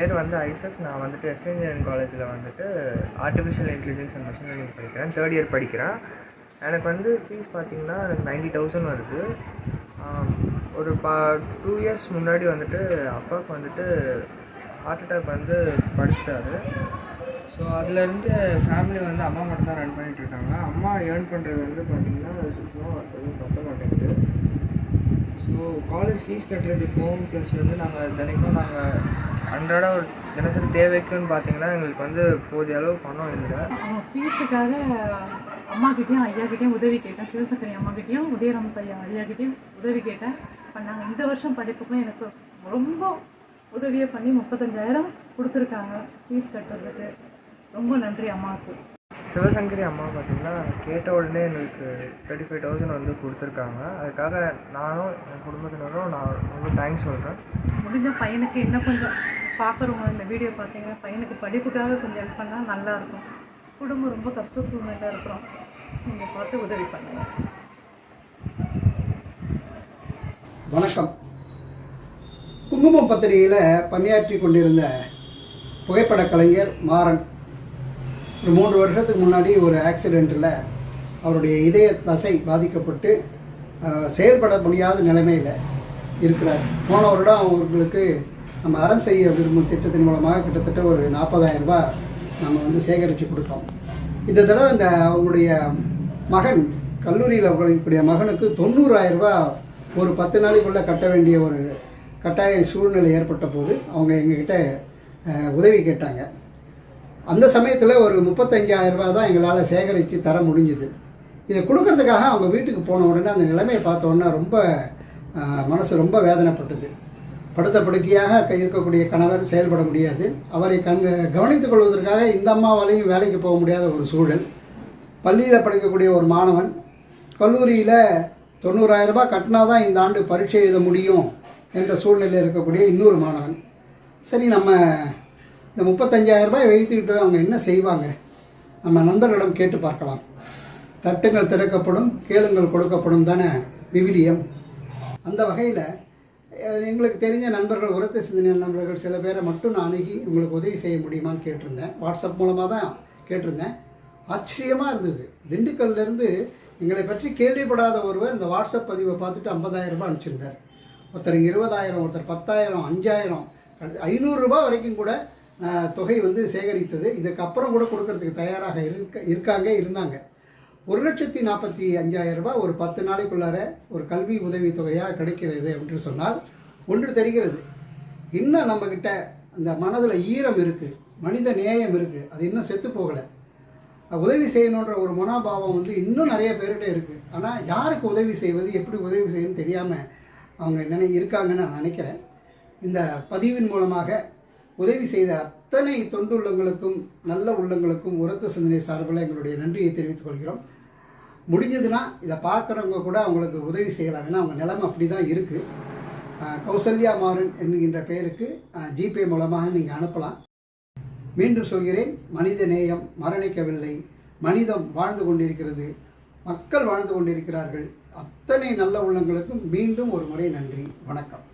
பேர் வந்து ஐசக். நான் வந்துட்டு எஸ் இன்ஜினியரிங் காலேஜில் வந்துட்டு artificial intelligence and machine learning படிக்கிறேன். தேர்ட் இயர் படிக்கிறேன். எனக்கு வந்து ஃபீஸ் பார்த்திங்கன்னா எனக்கு நைன்ட்டி தௌசண்ட் வருது. ஒரு பா டூ இயர்ஸ் முன்னாடி வந்துட்டு அப்பாவுக்கு வந்துட்டு ஹார்ட் அட்டாக் வந்து படுத்துட்டாரு. ஸோ அதுலேருந்து ஃபேமிலி வந்து அம்மா மட்டும் தான் ரன் பண்ணிகிட்ருக்காங்க இருக்காங்க அம்மா ஏர்ன் பண்ணுறது வந்து பார்த்திங்கன்னா சுத்தமாக எதுவும் பத்த மாட்டேங்குது. ஸோ காலேஜ் ஃபீஸ் கட்டுறதுக்கும் ப்ளஸ் வந்து நாங்கள் தினைக்கும் நாங்கள் அன்றாட ஒரு தினசரி தேவைக்குன்னு பார்த்தீங்கன்னா எங்களுக்கு வந்து போதிய அளவு பணம் இல்லை. அவங்க ஃபீஸுக்காக அம்மாக்கிட்டேயும் ஐயாக்கிட்டேயும் உதவி கேட்டேன். சிவசங்கரி அம்மாக்கிட்டேயும் உதயராம ஐயா ஐயாக்கிட்டேயும் உதவி கேட்டேன். பண்ணாங்க இந்த வருஷம் படிப்புக்கும் எனக்கு ரொம்ப உதவியை பண்ணி முப்பத்தஞ்சாயிரம் கொடுத்துருக்காங்க. ஃபீஸ் கட்டுறதுக்கு. ரொம்ப நன்றி அம்மாவுக்கு. சிவசங்கரி அம்மா பார்த்தீங்கன்னா கேட்ட உடனே எங்களுக்கு தேர்ட்டி ஃபைவ் தௌசண்ட் வந்து கொடுத்துருக்காங்க. அதுக்காக நானும் என் குடும்பத்தினரும் நான் ரொம்ப தேங்க்ஸ் சொல்கிறேன் முடிஞ்ச பையனுக்கு இன்னும் கொஞ்சம் பார்க்குறவங்க இந்த வீடியோ பார்த்தீங்கன்னா பையனுக்கு படிப்புக்காக கொஞ்சம் ஹெல்ப் பண்ணால் நல்லாயிருக்கும் குடும்பம் ரொம்ப கஷ்ட சூழ்நிலையில் இருக்கிறோம். நீங்கள் பார்த்து உதவி பண்ணுங்கள் வணக்கம். குங்குமம் பத்திரிகையில் பணியாற்றி கொண்டிருந்த புகைப்படக் கலைஞர் மாறன் ஒரு மூன்று வருஷத்துக்கு முன்னாடி ஒரு ஆக்சிடெண்ட்டில் அவருடைய இதய தசை பாதிக்கப்பட்டு செயல்பட முடியாத நிலைமையில் இருக்கிறார். போன வருடம் அவர்களுக்கு நம்ம அறம் செய்ய விரும்பும் திட்டத்தின் மூலமாக கிட்டத்தட்ட ஒரு 40000 ரூபாய் நம்ம வந்து சேகரித்து கொடுத்தோம். இந்த தடவை இந்த அவங்களுடைய மகன் கல்லூரியில் படிக்கக்கூடிய மகனுக்கு 90000 ரூபாய் ஒரு பத்து நாளைக்குள்ளே கட்ட வேண்டிய ஒரு கட்டாய சூழ்நிலை ஏற்பட்ட போது அவங்க எங்ககிட்ட உதவி கேட்டாங்க. அந்த சமயத்தில் ஒரு 35000 ரூபாய் தான் எங்களால் சேகரித்து தர முடிஞ்சுது. இதை கொடுக்கறதுக்காக அவங்க வீட்டுக்கு போன உடனே அந்த நிலைமையை பார்த்த உடனே ரொம்ப மனசு ரொம்ப வேதனைப்பட்டது. படுத்த படுக்கையாக இருக்கக்கூடிய கணவர் செயல்பட முடியாது. அவரை கண் கவனித்துக் கொள்வதற்காக இந்த அம்மாவாலையும் வேலைக்கு போக முடியாத ஒரு சூழல். பள்ளியில் படிக்கக்கூடிய ஒரு மாணவன் கல்லூரியில் தொண்ணூறாயிரம் ரூபாய் கட்டினா தான் இந்த ஆண்டு பரீட்சை எழுத முடியும் என்ற சூழ்நிலையில் இருக்கக்கூடிய இன்னொரு மாணவன். சரி நம்ம இந்த 35000 ரூபாய் வைத்துக்கிட்டு அவங்க என்ன செய்வாங்க? நம்ம நண்பர்களிடம் கேட்டு பார்க்கலாம். தட்டுங்கள் திறக்கப்படும் கேளுங்கள் கொடுக்கப்படும் தானே விவிலியம். அந்த வகையில் எங்களுக்கு தெரிஞ்ச நண்பர்கள் உரத்த சிந்தனை நண்பர்கள் சில பேரை மட்டும் நான் அணுகி உங்களுக்கு உதவி செய்ய முடியுமான்னு கேட்டிருந்தேன். வாட்ஸ்அப் மூலமாக தான் கேட்டிருந்தேன். ஆச்சரியமாக இருந்தது. திண்டுக்கல்லேருந்து எங்களை பற்றி கேள்விப்படாத ஒருவர் இந்த வாட்ஸ்அப் பதிவை பார்த்துட்டு 50000 ரூபாய் அனுப்பிச்சிருந்தார். ஒருத்தர் இருபதாயிரம் ஒருத்தர் பத்தாயிரம் அஞ்சாயிரம் ஐநூறுரூபா வரைக்கும் கூட தொகை வந்து சேகரித்தது. இதுக்கப்புறம் கூட கொடுக்கறதுக்கு தயாராக இருக்க இருக்காங்க இருந்தாங்க. ஒரு லட்சத்தி நாற்பத்தி அஞ்சாயிரம் ரூபாய் ஒரு பத்து நாளைக்குள்ளார ஒரு கல்வி உதவி தொகையாக கிடைக்கிறது அப்படின்னு சொன்னால் ஒன்று தெரிகிறது. இன்னும் நம்மக்கிட்ட அந்த மனதில் ஈரம் இருக்குது மனித நேயம் இருக்குது அது இன்னும் செத்து போகலை. உதவி செய்யணுன்ற ஒரு மனோபாவம் வந்து இன்னும் நிறைய பேர்கிட்ட இருக்குது ஆனால் யாருக்கு உதவி செய்வது எப்படி உதவி செய்யணும்னு தெரியாமல் அவங்க நினை இருக்காங்கன்னு நான் நினைக்கிறேன். இந்த பதிவின் மூலமாக உதவி செய்த அத்தனை தொண்டு உள்ளங்களுக்கும் நல்ல உள்ளங்களுக்கும் உரத்த சிந்தனை சார்பில் எங்களுடைய நன்றியை தெரிவித்துக் கொள்கிறோம். முடிஞ்சதுன்னா இதை பார்க்குறவங்க கூட அவங்களுக்கு உதவி செய்யலாம். ஏன்னா அவங்க நிலைமை அப்படி தான் இருக்குது கௌசல்யா மாறன் என்கின்ற பெயருக்கு ஜிபே மூலமாக நீங்கள் அனுப்பலாம். மீண்டும் சொல்கிறேன் மனித நேயம் மரணிக்கவில்லை. மனிதம் வாழ்ந்து கொண்டிருக்கிறது. மக்கள் வாழ்ந்து கொண்டிருக்கிறார்கள். அத்தனை நல்ல உள்ளங்களுக்கும் மீண்டும் ஒரு முறை நன்றி. வணக்கம்.